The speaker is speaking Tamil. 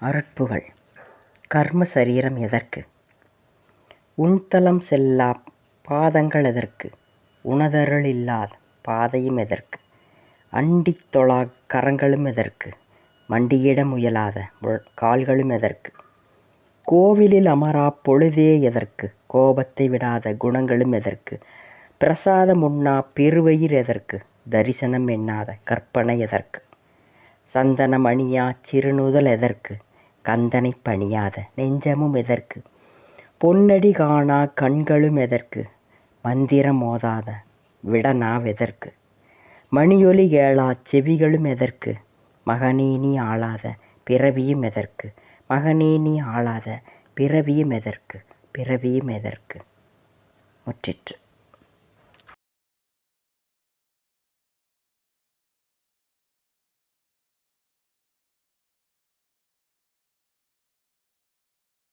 அருட்புகழ். கர்ம சரீரம் எதற்கு? உன்தலம் செல்லா பாதங்கள் எதற்கு? உனதருள் இல்லாத பாதையும் எதற்கு? அண்டித் தொழா கரங்களும் எதற்கு? மண்டியிட முயலாத கால்களும் எதற்கு? கோவிலில் அமரா பொழுதே எதற்கு? கோபத்தை விடாத குணங்களும் எதற்கு? பிரசாதம் உண்ணாப் பெருவயிர் எதற்கு? தரிசனம் எண்ணாத கற்பனை எதற்கு? சந்தனம் அணியா சிறுநுதல் எதற்கு? கந்தனை பணியாத நெஞ்சமும் எதற்கு? பொன்னடி காணா கண்களும் எதற்கு? மந்திரம் ஓதாத விடனாவெதற்கு மணியொலி கேளா செவிகளும் எதற்கு? மகனே நீ ஆளாத பிறவியும் எதற்கு? மகனே நீ ஆளாத பிறவியும் எதற்கு? பிறவியும் எதற்கு? முற்றிற்று.